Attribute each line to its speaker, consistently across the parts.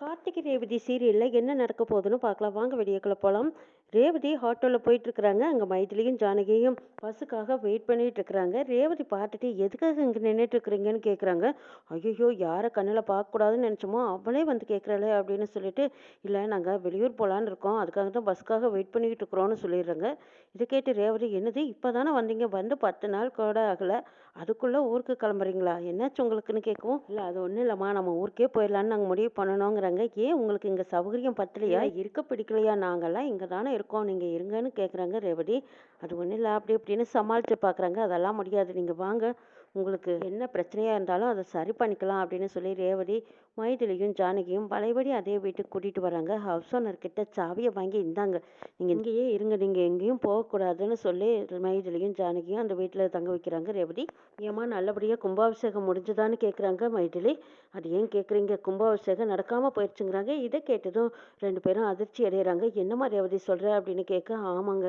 Speaker 1: கார்த்திகை ரேவதி சீரியலில் என்ன நடக்க போகுதுன்னு பார்க்கலாம். வாங்க வெளியேக்குள்ள போகலாம் ரேவதி ஆட்டோவில் போயிட்டுருக்குறாங்க. அங்கே மைதிலியும் ஜானகியும் பஸ்ஸுக்காக வெயிட் பண்ணிட்டு இருக்கிறாங்க ரேவதி பார்த்துட்டு எதுக்காக இங்கே நின்றுட்டு இருக்கிறீங்கன்னு கேட்குறாங்க ஐயோ யாரை கண்ணில் பார்க்கக்கூடாதுன்னு நினச்சோமோ அவளே வந்து கேட்குறாளே அப்படின்னு சொல்லிட்டு இல்லை நாங்கள் வெளியூர் போகலான்னு இருக்கோம். அதுக்காக தான் பஸ்ஸுக்காக வெயிட் பண்ணிக்கிட்டு இருக்கிறோன்னு சொல்லிடுறாங்க. இதை கேட்டு ரேவதி என்னது? இப்போ தானே வந்தீங்க? வந்து பத்து நாள் கூட ஆகலை. அதுக்குள்ளே ஊருக்கு கிளம்புறீங்களா? என்னாச்சு உங்களுக்குன்னு கேட்கவும் இல்லை அது ஒன்றும் இல்லைம்மா நம்ம ஊருக்கே போயிடலான்னு நாங்கள் முடிவு பண்ணணுங்கிறாங்க. ஏன் உங்களுக்கு இங்கே சௌகரியம் பத்தலையா? இருக்க பிடிக்கலையா? நாங்கள்லாம் இங்கே தானே இருக்கோம். நீங்கள் இருங்கன்னு கேட்குறாங்க ரேவதி. அது ஒன்றும் இல்லை அப்படி இப்படின்னு சமாளித்து பார்க்குறாங்க அதெல்லாம் முடியாது. நீங்கள் வாங்க. உங்களுக்கு என்ன பிரச்சனையாக இருந்தாலும் அதை சரி பண்ணிக்கலாம் அப்படின்னு சொல்லி ரேவதி மைதிலியும் ஜானகியும் பழையபடி அதே வீட்டுக்கு கூட்டிகிட்டு வராங்க. ஹவுஸ் ஓனர் கிட்ட சாவியை வாங்கி இருந்தாங்க நீங்கள் இங்கேயே இருங்க. நீங்கள் எங்கேயும் போகக்கூடாதுன்னு சொல்லி மைதிலியும் ஜானகியும் அந்த வீட்டில் தங்க வைக்கிறாங்க. ரேவதி ஏம்மா நல்லபடியாக கும்பாபிஷேகம் முடிஞ்சுதான்னு கேட்குறாங்க மைதிலி. அது ஏன் கேட்குறீங்க கும்பாபிஷேகம் நடக்காமல் போயிடுச்சுங்கிறாங்க இதை கேட்டதும் ரெண்டு பேரும் அதிர்ச்சி அடைகிறாங்க என்னம்மா ரேவதி சொல்கிற அப்படின்னு கேட்க ஆமாங்க.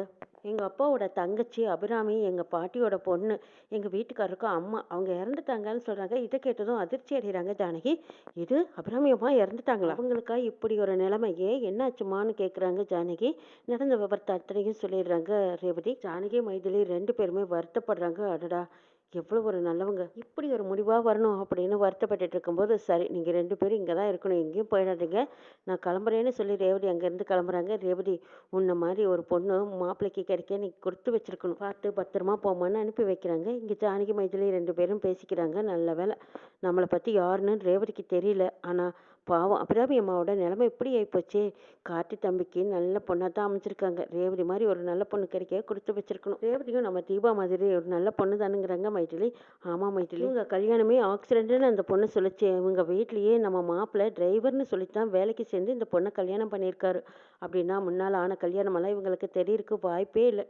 Speaker 1: எங்கள் அப்பாவோட தங்கச்சி அபிராமி எங்கள் பாட்டியோட பொண்ணு எங்கள் வீட்டுக்காரருக்கும் அம்மா அவங்க இறந்துட்டாங்கன்னு சொல்கிறாங்க இதை கேட்டதும் அதிர்ச்சி அடைகிறாங்க ஜானகி. இது அபிராமி அம்மா இறந்துட்டாங்களா? அவங்களுக்கா இப்படி ஒரு நிலைமையே என்னாச்சுமான்னு கேட்குறாங்க ஜானகி. நடந்த விபரத்தை அத்தனையும் சொல்லிடுறாங்க ரேவதி. ஜானகி மைதிலி ரெண்டு பேருமே வருத்தப்படுறாங்க. அடடா. எவ்வளோ ஒரு நல்லவங்க. இப்படி ஒரு முடிவாக வரணும் அப்படின்னு வருத்தப்பட்டுட்டு இருக்கும்போது சரி நீங்கள் ரெண்டு பேரும் இங்கே தான் இருக்கணும் எங்கேயும் போயிடாதீங்க. நான் கிளம்புறேன்னு சொல்லி ரேவதி அங்கேருந்து கிளம்புறாங்க. ரேவதி உன்னை மாதிரி ஒரு பொண்ணு மாப்பிள்ளைக்கு கிடைக்க நீ கொடுத்து வச்சிருக்கணும். பார்த்து பத்திரமா போமான்னு அனுப்பி வைக்கிறாங்க. இங்கே ஜானகி மைதிலி ரெண்டு பேரும் பேசிக்கிறாங்க. நல்ல வேலை நம்மளை பற்றி யாருன்னு ரேவதிக்கு தெரியல. ஆனால் பாவம். அபிராமி அம்மாவோட நிலமை எப்படி ஆகிப்போச்சே கார்த்தி தம்பிக்கு நல்ல பொண்ணாக தான் அமைச்சிருக்காங்க ரேவதி மாதிரி ஒரு நல்ல பொண்ணு கிடைக்க கொடுத்து வச்சிருக்கணும். ரேவதியும் நம்ம தீபா மாதிரி ஒரு நல்ல பொண்ணு தானுங்கிறாங்க மைத்திலி ஆமாம் மைத்திலி இவங்க கல்யாணமே ஆக்சிடென்ட்னு அந்த பொண்ணு சொல்லிச்சு. இவங்க வீட்லேயே நம்ம மாப்பிள்ளை டிரைவர்னு சொல்லித்தான் வேலைக்கு சேர்ந்து இந்த பொண்ணை கல்யாணம் பண்ணியிருக்காரு. அப்படின்னா முன்னால் ஆன கல்யாணமெல்லாம் இவங்களுக்கு தெரியறதுக்கு வாய்ப்பே இல்லை.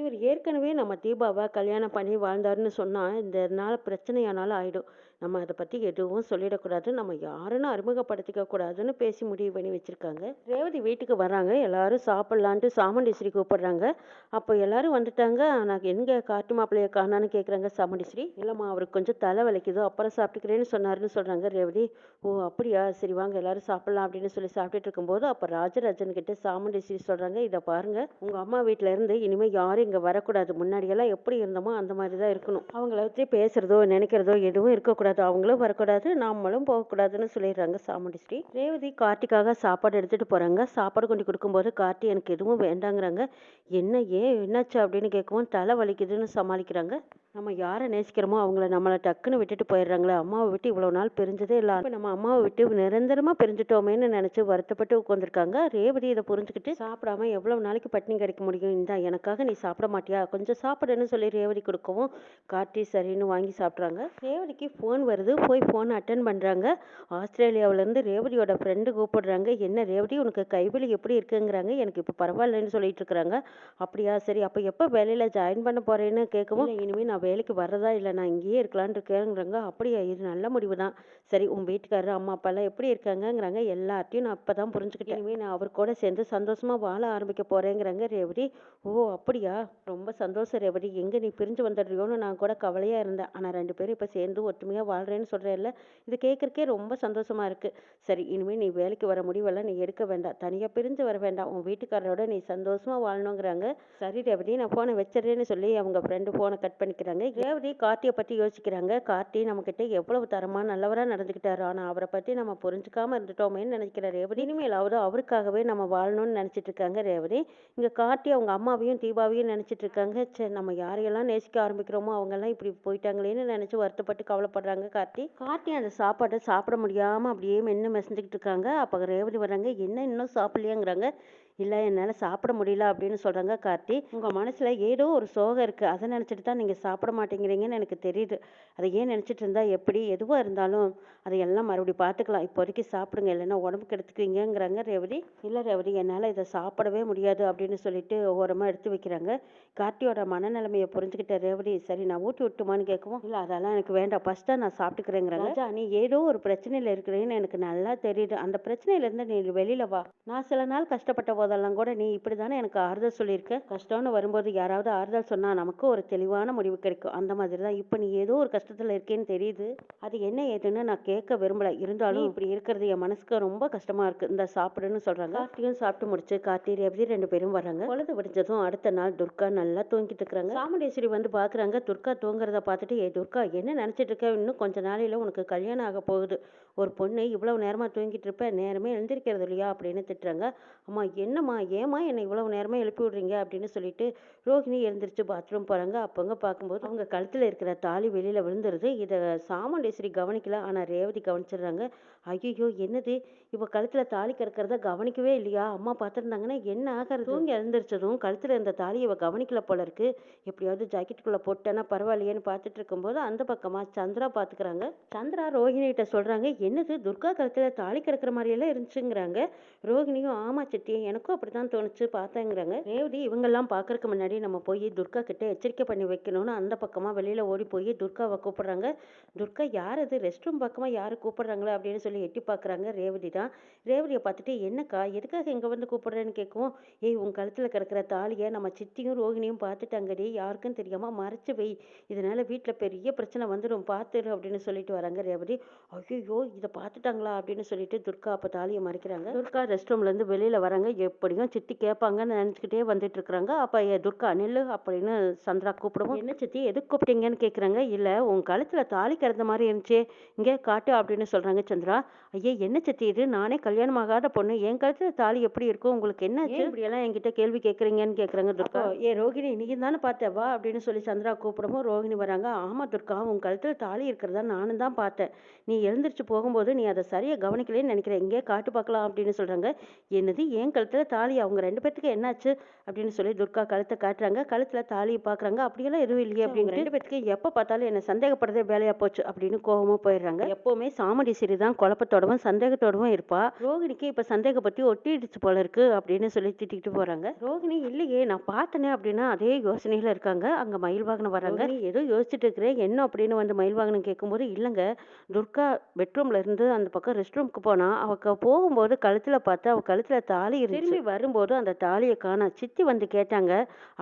Speaker 1: இவர் ஏற்கனவே நம்ம தீபாவை கல்யாணம் பண்ணி வாழ்ந்தாருன்னு சொன்னால் இந்த நாள் பிரச்சனையானாலும் ஆகிடும் நம்ம அதை பற்றி எதுவும் சொல்லிடக்கூடாது. நம்ம யாருன்னு அறிமுகப்படுத்திக்க கூடாதுன்னு பேசி முடிவு பண்ணி வச்சுருக்காங்க. ரேவதி வீட்டுக்கு வராங்க எல்லாரும் சாப்பிட்லான்ட்டு சாமுண்டீஸ்வரி கூப்பிடுறாங்க. அப்போ எல்லாரும் வந்துட்டாங்க. நான் எங்கே காட்டு மாப்பிள்ளைய காணான்னு கேட்குறாங்க சாமுண்டீஸ்வரி. இல்லைம்மா அவருக்கு கொஞ்சம் தலை வலிக்குதோ. அப்புறம் சாப்பிட்டுக்கிறேன்னு சொன்னாருன்னு சொல்கிறாங்க ரேவதி. ஓ அப்படியா? சரி வாங்க எல்லாரும் சாப்பிட்லாம் அப்படின்னு சொல்லி சாப்பிட்டுட்டு இருக்கும்போது அப்போ ராஜராஜன் கிட்ட சாமுண்டீஸ்வரி சொல்கிறாங்க இதை பாருங்கள் உங்கள் அம்மா வீட்டில் இருந்து இனிமேல் யாரும் இங்கே வரக்கூடாது. முன்னாடியெல்லாம் எப்படி இருந்தோமோ அந்த மாதிரி தான் இருக்கணும். அவங்கள வச்சு பேசுகிறதோ நினைக்கிறதோ எதுவும் இருக்கக்கூடாது. அவங்களும் வரக்கூடாது நாமளும் போகக்கூடாதுன்னு சொல்லிடுறாங்க சாமுண்டீஸ்வரி ரேவதி கார்த்திக்காக சாப்பாடு எடுத்துகிட்டு போகிறாங்க சாப்பாடு கொண்டு கொடுக்கும்போது கார்த்தி எனக்கு எதுவும் வேண்டாங்கிறாங்க. என்ன ஏன் என்னாச்சு? அப்படின்னு கேட்கவும் தலை வலிக்குதுன்னு சமாளிக்கிறாங்க. நம்ம யாரை நேசிக்கிறோமோ அவங்கள நம்மளை டக்குன்னு விட்டுட்டு போயிடுறாங்களே. அம்மாவை விட்டு இவ்வளோ நாள் பிரிஞ்சதே இல்லை. நம்ம அம்மாவை விட்டு நிரந்தரமாக பிரிஞ்சுட்டோமேன்னு நினச்சி வருத்தப்பட்டு உட்காந்துருக்காங்க ரேவதி இதை புரிஞ்சுக்கிட்டு சாப்பிடாம எவ்வளோ நாளைக்கு பட்டினி கிடைக்க முடியும்? இந்தா எனக்காக நீ சாப்பிட மாட்டியா? கொஞ்சம் சாப்பிடுன்னு சொல்லி ரேவதி கொடுக்கவும் கார்த்தி சரின்னு வாங்கி சாப்பிட்றாங்க. ரேவதிக்கு ஃபோன் வருது. போய் ஃபோன் அட்டன் பண்ணுறாங்க ஆஸ்திரேலியாவிலேருந்து ரேவதியோட ஃப்ரெண்டு கூப்பிடுறாங்க. என்ன ரேவதி உனக்கு கைவலி எப்படி இருக்குங்கிறாங்க. எனக்கு இப்போ பரவாயில்லன்னு சொல்லிட்டு இருக்கிறாங்க. அப்படியா சரி. அப்போ எப்போ வேலையில் ஜாயின் பண்ண போகிறேன்னு கேட்கவும் இனிமேல் நான் வேலைக்கு வரதா இல்லை. நான் இங்கேயே இருக்கலான்னு இருக்கேங்கிறாங்க. அப்படியா இது நல்ல முடிவு தான். சரி உன் வீட்டுக்காரர் அம்மா அப்பாலாம் எப்படி இருக்காங்கங்கிறாங்க. எல்லாத்தையும் நான் இப்போ தான் புரிஞ்சுக்கிட்டேன். இனிமேல் நான் அவர் கூட சேர்ந்து சந்தோஷமாக வாழ ஆரம்பிக்க போகிறேங்கிறாங்க ரேவதி. ஓ அப்படியா? ரொம்ப சந்தோஷம் ரேவதி. எங்கே நீ பிரிஞ்சு வந்துடுறியோன்னு நான் கூட கவலையாக இருந்தேன். ஆனால் ரெண்டு பேரும் இப்போ சேர்ந்து ஒற்றுமையாக வாழ்கிறேன்னு சொல்கிறேன்ல இது கேட்குறக்கே ரொம்ப சந்தோஷமாக இருக்குது சரி இனிமேல் நீ வேலைக்கு வர முடிவெல்லாம் நீ எடுக்க வேண்டாம். தனியாக பிரிஞ்சு வர வேண்டாம். உன் வீட்டுக்காரரோட நீ சந்தோஷமாக வாழணுங்கிறாங்க. சரி ரேவதி நான் ஃபோனை வச்சிடுறேன்னு சொல்லி அவங்க ஃப்ரெண்டு ஃபோனை கட் பண்ணிக்கிறாங்க. ரேவதி கார்த்தியை பற்றி யோசிக்கிறாங்க. கார்த்தி நம்மக்கிட்ட எவ்வளவு தரமாக நல்லவராக நடந்துக்கிட்டாரு ஆனால் அவரை பற்றி நம்ம புரிஞ்சுக்காம இருந்துட்டோமேன்னு நினைக்கிற ரேவதி. இனிமேலாவது அவருக்காகவே நம்ம வாழணும்னு நினச்சிட்டு இருக்காங்க ரேவதி. இங்கே கார்த்தி அவங்க அம்மாவையும் தீபாவையும் நினச்சிட்டு இருக்காங்க. சே நம்ம யாரையெல்லாம் நேசிக்க ஆரம்பிக்கிறோமோ அவங்கெல்லாம் இப்படி போயிட்டாங்களேன்னு நினச்சி வருத்தப்பட்டு கவலைப்படுறாங்க. கார்த்தி. கார்த்தி அந்த சாப்பாட்டை சாப்பிட முடியாமல் அப்படியே மென்று மெசஞ்சுக்கிட்டு இருக்காங்க. அப்போ ரேவதி வராங்க என்ன இன்னும் சாப்பிட்லையாங்கிறாங்க. இல்லை என்னால் சாப்பிட முடியல அப்படின்னு சொல்கிறாங்க கார்த்தி. உங்கள் மனசில் ஏதோ ஒரு சோகம் இருக்குது அதை நினச்சிட்டு தான் நீங்கள் சாப்பிட மாட்டேங்கிறீங்கன்னு எனக்கு தெரியுது. அதை ஏன் நினச்சிட்டு இருந்தால் எப்படி? எதுவாக இருந்தாலும் அதையெல்லாம் மறுபடியும் பார்த்துக்கலாம். இப்போதைக்கு சாப்பிடுங்க. இல்லைன்னா உடம்புக்கு எடுத்துக்குவீங்கங்கிறாங்க ரேவதி. இல்லை ரேவதி என்னால் இதை சாப்பிடவே முடியாது அப்படின்னு சொல்லிட்டு ஓரமாக எடுத்து வைக்கிறாங்க. கார்த்தியோட மனநிலைமையை புரிஞ்சுக்கிட்ட ரேவதி சரி நான் ஊட்டி விட்டுமான்னு கேட்கவும் இல்லை அதெல்லாம் எனக்கு வேண்டாம். ஃபஸ்ட்டாக நான் சாப்பிட்டுக்கிறேங்கிறாங்க. ராஜா நீ ஏதோ ஒரு பிரச்சனையில் இருக்கிறேன்னு எனக்கு நல்லா தெரியுது. அந்த பிரச்சனையிலேருந்து நீ வெளியில் வா. நான் சில நாள் கஷ்டப்பட்ட போது போதெல்லாம் கூட நீ இப்படி தானே எனக்கு ஆறுதல் சொல்லியிருக்க? கஷ்டம்னு வரும்போது யாராவது ஆறுதல் சொன்னால் நமக்கு ஒரு தெளிவான முடிவு கிடைக்கும். அந்த மாதிரி தான் இப்போ நீ ஏதோ ஒரு கஷ்டத்தில் இருக்கேன்னு தெரியுது. அது என்ன ஏதுன்னு நான் கேட்க விரும்பல. இருந்தாலும் இப்படி இருக்கிறது என் மனசுக்கு ரொம்ப கஷ்டமா இருக்கு. இந்த சாப்பிடுன்னு சொல்றாங்க. கார்த்தியும் சாப்பிட்டு முடிச்சு கார்த்தி ரேவதி ரெண்டு பேரும் வர்றாங்க. பொழுது விடிஞ்சதும் அடுத்த நாள் துர்கா நல்லா தூங்கிட்டு இருக்கிறாங்க. சாமுண்டேஸ்வரி வந்து பாக்குறாங்க. துர்கா தூங்குறத பார்த்துட்டு ஏ துர்கா என்ன நினைச்சிட்டு இருக்க? இன்னும் கொஞ்ச நாளையில உனக்கு கல்யாணம் ஆக போகுது. ஒரு பொண்ணு இவ்வளவு நேரமா தூங்கிட்டு இருப்ப நேரமே எழுந்திருக்கிறது இல்லையா? அப்படின்னு திட்டுறாங்க. அம்மா என்னம்மா ஏம்மா என்னை இவ்வளவு நேரமாக எழுப்பி விடுறீங்க? அப்படின்னு சொல்லிட்டு ரோஹிணி எழுந்திரிச்சு பாத்ரூம் போகிறாங்க அப்போங்க பார்க்கும்போது அவங்க கழுத்தில் இருக்கிற தாலி வெளியில் விழுந்துருது. இதை சாமுண்டேஸ்வரி கவனிக்கல. ஆனால் ரேவதி கவனிச்சிடுறாங்க. ஐயோ என்னது? இப்போ கழுத்தில் தாலி கிடக்கிறத கவனிக்கவே இல்லையா? அம்மா பார்த்துருந்தாங்கன்னா என்ன ஆகிறது? தூங்கி எழுந்திரிச்சதும் கழுத்தில் இருந்த தாலியை இவ கவனிக்கல போல இருக்கு. எப்படியாவது ஜாக்கெட்டுக்குள்ளே போட்டேன்னா பரவாயில்லையேன்னு பார்த்துட்டு இருக்கும்போது அந்த பக்கமாக சந்திரா பார்த்துக்கிறாங்க. சந்திரா ரோஹிணிகிட்ட சொல்கிறாங்க என்னது? துர்கா கழுத்தில் தாலி கிடக்கிற மாதிரியெல்லாம் இருந்துச்சுங்கிறாங்க. ரோஹிணியும் ஆமா சித்தி எனக்கும் அப்படித்தான் தோணுச்சு. பார்த்தேங்கிறாங்க. ரேவதி இவங்கெல்லாம் பார்க்கறக்கு முன்னாடி நம்ம போய் துர்கா கிட்ட எச்சரிக்கை பண்ணி வைக்கணும்னு அந்த பக்கமாக வெளியில் ஓடி போய் துர்காவை கூப்பிட்றாங்க. துர்கா யார் அது? ரெஸ்ட் ரூம் பக்கமாக யார் கூப்பிட்றாங்களா அப்படின்னு சொல்லி எட்டி பார்க்குறாங்க ரேவதி தான். ரேவதியை பார்த்துட்டு என்னக்கா எதுக்காக இங்கே வந்து கூப்பிட்றேன்னு கேட்கும் ஏய் உன் கழுத்தில் கிடக்கிற தாலியை நம்ம சித்தியும் ரோகிணியும் பார்த்துட்டாங்கடி. யாருக்கும் தெரியாமல் மறைச்சு வை. இதனால் வீட்டில் பெரிய பிரச்சனை வந்துடும் பார்த்துரு அப்படின்னு சொல்லிட்டு வராங்க ரேவதி. ஐயோ இதை பார்த்துட்டாங்களா? அப்படின்னு சொல்லிட்டு துர்கா அப்போ தாலியை மறைக்கிறாங்க. துர்கா ரெஸ்ட் ரூம்லேருந்து வெளியில் வராங்க. எப்படியும் சித்தி கேட்பாங்கன்னு நினைச்சுக்கிட்டே வந்துட்டு இருக்காங்க அப்ப ஏ துர்கா நில்லு அப்படின்னு சந்திரா கூப்பிடவும் என்ன சித்தி எதுக்கு கூப்பிட்டீங்கன்னு கேக்குறாங்க இல்ல உன் கழுத்துல தாலி கிடந்த மாதிரி இருந்துச்சே. இங்கே காட்டு அப்படின்னு சொல்றாங்க சந்திரா. ஐயே என்ன சித்தி இது? நானே கல்யாணம் ஆகாத பொண்ணு. என் கழுத்துல தாலி எப்படி இருக்கும் உங்களுக்கு என்ன இப்படி எல்லாம் என்கிட்ட கேள்வி கேக்குறீங்கன்னு கேக்குறாங்க துர்கா. ஏ ரோகிணி நீங்க தானே பார்த்த? வா அப்படின்னு சொல்லி சந்திரா கூப்பிடவும் ரோகிணி வராங்க. ஆமா துர்கா உன் கழுத்துல தாலி இருக்கிறதா நானும் தான் பார்த்தேன். நீ எழுந்திருச்சு போகும்போது நீ அதை சரியா கவனிக்கலன்னு நினைக்கிறேன். இங்கே காட்டு பார்க்கலாம் அப்படின்னு சொல்றாங்க. என்னது ஏன் கழுத்துல தாலி அவங்க ரெண்டு பேத்துக்கு என்னாச்சு அப்படின்னு சொல்லி துர்கா கழுத்தை காட்டுறாங்க. கழுத்துல தாலியை பாக்குறாங்க. அப்படியெல்லாம் எதுவும் இல்லையே அப்படிங்கிற ரெண்டு பேத்துக்கு எப்ப பார்த்தாலும் என்ன சந்தேகப்படுறதே வேலையா போச்சு அப்படின்னு கோவமா போயிடுறாங்க. எப்பவுமே சாமடி சிறி தான் குழப்பத்தோடவும் சந்தேகத்தோடவும் இருப்பா. ரோகிணிக்கு இப்ப சந்தேகப்பத்தி ஒட்டிடுச்சு போல இருக்கு அப்படின்னு சொல்லி திட்டிக்கிட்டு போறாங்க. ரோகிணி இல்லையே நான் பார்த்தனே அப்படின்னா அதே யோசனையில இருக்காங்க. அங்க மயில் வாகனம் வராங்க நீ ஏதோ யோசிச்சுட்டு இருக்கிறேன். என்ன அப்படின்னு வந்து மயில் வாகனம் கேட்கும்போது இல்லைங்க துர்கா பெட்ரூம்ல இருந்து அந்த பக்கம் ரெஸ்ட் ரூமுக்கு போனா அவ போகும்போது கழுத்துல பார்த்து அவ கழுத்துல தாலி இருந்து திரும்பி வரும்போது அந்த தாலியை காணா சித்தி வந்து கேட்டாங்க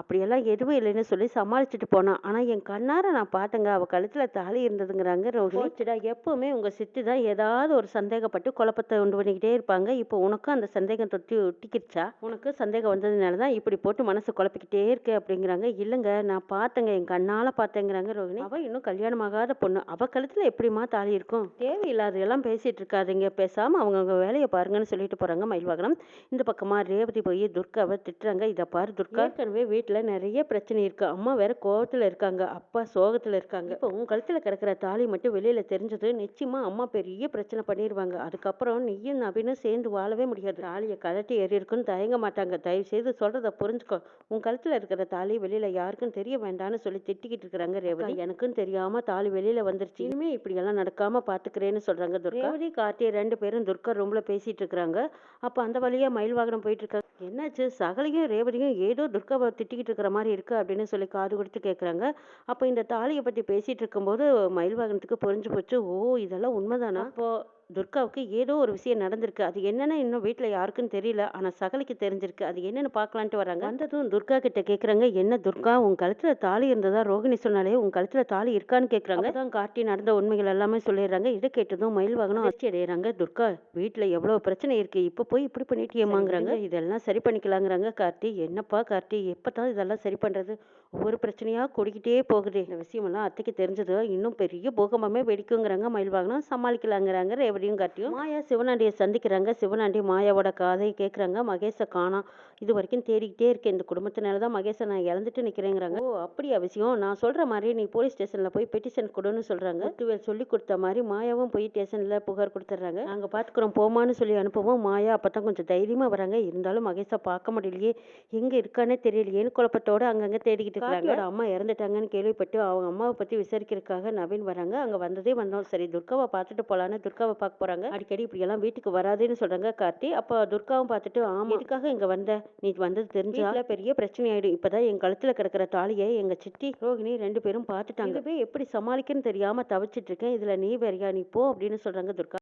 Speaker 1: அப்படியெல்லாம் எதுவும் இல்லைன்னு சொல்லி சமாளிச்சுட்டு போனா. ஆனா என் கண்ணார நான் பார்த்தேங்க. அவ கழுத்துல தாலி இருந்ததுங்கிறாங்க ரோஹிணி. போச்சுடா எப்பவுமே உங்க சித்தி தான் ஏதாவது ஒரு சந்தேகப்பட்டு குழப்பத்தை உண்டு பண்ணிக்கிட்டே இருப்பாங்க. இப்போ உனக்கும் அந்த சந்தேகம் தொட்டி ஒட்டிக்கிடுச்சா உனக்கு சந்தேகம் வந்ததுனால தான் இப்படி போட்டு மனசு குழப்பிக்கிட்டே இருக்கு அப்படிங்கிறாங்க. இல்லைங்க நான் பார்த்தேங்க. என் கண்ணால பார்த்தேங்கிறாங்க ரோஹிணி. அவ இன்னும் கல்யாணம் ஆகாத பொண்ணு. அவ கழுத்துல எப்படிமா தாலி இருக்கும்? தேவையில்லாதெல்லாம் பேசிட்டு இருக்காதீங்க. பேசாம அவங்கவுங்க வேலையை பாருங்கன்னு சொல்லிட்டு போறாங்க மயில்வாகனம். இந்த பக்கமா ரேவதி போய் துர்காவை திட்டுறாங்க. இதை பாரு துர்கா. ஏற்கனவே வீட்டுல நிறைய பிரச்சனை இருக்கு. அம்மா வேற கோவத்துல இருக்காங்க. அப்பா சோகத்துல இருக்காங்க. இப்போ உன் கழுத்துல கிடக்கிற தாலி மட்டும் வெளியில தெரிஞ்சது. நிச்சயமா அம்மா பெரிய பிரச்சனை பண்ணிடுவாங்க அதுக்கப்புறம் நீயும் நவீனும் சேர்ந்து வாழவே முடியாது. தாலியை கழட்டி ஏறி இருக்குன்னு தயங்க மாட்டாங்க. தயவு செய்து சொல்றத புரிஞ்சுக்கோ. உன் கழுத்துல இருக்கிற தாலி வெளியில யாருக்கும் தெரிய வேண்டாம்னு சொல்லி திட்டிக்கிட்டு இருக்கிறாங்க ரேவதி. எனக்கும் தெரியாம தாலி வெளியில வந்துருச்சு. இனிமே இப்படி எல்லாம் நடக்காம பாத்துக்கிறேன்னு சொல்றாங்க துர்கா. ரேவதி கார்த்தி ரெண்டு பேரும் துர்கா ரூம்ல பேசிட்டு இருக்காங்க அப்ப அந்த வழியா மயில் வாகனம் போயிட்டு இருக்காங்க என்னாச்சு? சகலையும் ரேவதியும் ஏதோ துர்காவை திட்டிக்கிட்டு இருக்கிற மாதிரி இருக்கு அப்படின்னு சொல்லி காது கொடுத்து கேட்குறாங்க அப்போ இந்த தாலியை பத்தி பேசிட்டு இருக்கும்போது மயில் வாகனத்துக்கு புரிஞ்சு போச்சு. ஓ இதெல்லாம் உண்மைதானா? அப்போ துர்காவுக்கு ஏதோ ஒரு விஷயம் நடந்திருக்கு. அது என்னன்னு இன்னும் வீட்ல யாருக்கும் தெரியல. ஆனா சகலிக்கு தெரிஞ்சிருக்கு. அது என்னன்னு பார்க்கலான்ட்டு வராங்க. வந்ததும் துர்கா கிட்ட கேக்குறாங்க என்ன துர்கா? உன் கழுத்துல தாலி இருந்ததா? ரோகிணி சொன்னாலே உன் கழுத்துல தாலி இருக்கான்னு கேக்குறாங்க. தான் கார்த்தி நடந்த உண்மைகள் எல்லாமே சொல்லிடுறாங்க. இதை கேட்டதும் மயில் வாகனம் அதிர்ச்சி அடையறாங்க. துர்கா வீட்ல எவ்வளவு பிரச்சனை இருக்கு? இப்ப போய் இப்படி பண்ணிட்டியேமாங்கிறாங்க இதெல்லாம் சரி பண்ணிக்கலாங்கிறாங்க கார்த்தி. என்னப்பா கார்த்தி? எப்பதான் இதெல்லாம் சரி பண்றது? ஒவ்வொரு பிரச்சனையாக கூடிக்கிட்டே போகுது. இந்த விஷயமெல்லாம் அத்தைக்கு தெரிஞ்சது. இன்னும் பெரிய பூகம்பமே வெடிக்குங்கிறாங்க. மயில் வாகனம் சமாளிக்கலாங்கிறாங்க ரேவதியும் கட்டியும் மாயா சிவனாண்டியை சந்திக்கிறாங்க. சிவனாண்டி மாயாவோட காதையை கேட்குறாங்க மகேஷை காணாம். இது வரைக்கும் தேடிக்கிட்டே இருக்கேன். இந்த குடும்பத்தினால தான் மகேஷை நான் இழந்துட்டு நிற்கிறேங்கிறாங்க ஓ அப்படியா விஷயம்? நான் சொல்கிற மாதிரி நீ போலீஸ் ஸ்டேஷனில் போய் பெட்டிஷன் கொடுன்னு சொல்கிறாங்க முத்துவேல் சொல்லி கொடுத்த மாதிரி மாயாவும் போய் ஸ்டேஷனில் புகார் கொடுத்துட்றாங்க நாங்கள் பார்த்துக்குறோம் போமான்னு சொல்லி அனுப்பவும். மாயா அப்போ தான் கொஞ்சம் தைரியமாக வராங்க. இருந்தாலும் மகேஷை பார்க்க முடியலையே. எங்கே இருக்கானே தெரியலையேன்னு குழப்பத்தோடு அங்கங்கே தேடிக்கிட்டு இருக்காங்க அம்மா இறந்துட்டாங்கன்னு கேள்விப்பட்டு அவங்க அம்மாவை பற்றி விசாரிக்கிறதுக்காக நவீன் வராங்க. அங்கே வந்ததே வந்தோம். சரி துர்காவை பார்த்துட்டு போகலான்னு துர்காவை பார்க்க போகிறாங்க அடிக்கடி இப்படியெல்லாம் வீட்டுக்கு வராதுன்னு சொல்கிறாங்க கார்த்தி. அப்போ துர்காவும் பார்த்துட்டு ஆமாம் எதுக்காக இங்கே வந்த? நீ வந்தது தெரிஞ்சா? பெரிய பிரச்சனை ஆயிடும் இப்பதான் என் கழுத்துல கிடக்கிற தாலியை எங்க சித்தி ரோகிணி ரெண்டு பேரும் பார்த்துட்டாங்க. இதுவே எப்படி சமாளிக்கன்னு தெரியாம தவிச்சிட்டு இருக்கேன். இதுல நீ வேறையா? நீ போ அப்படின்னு சொல்றாங்க துர்கா.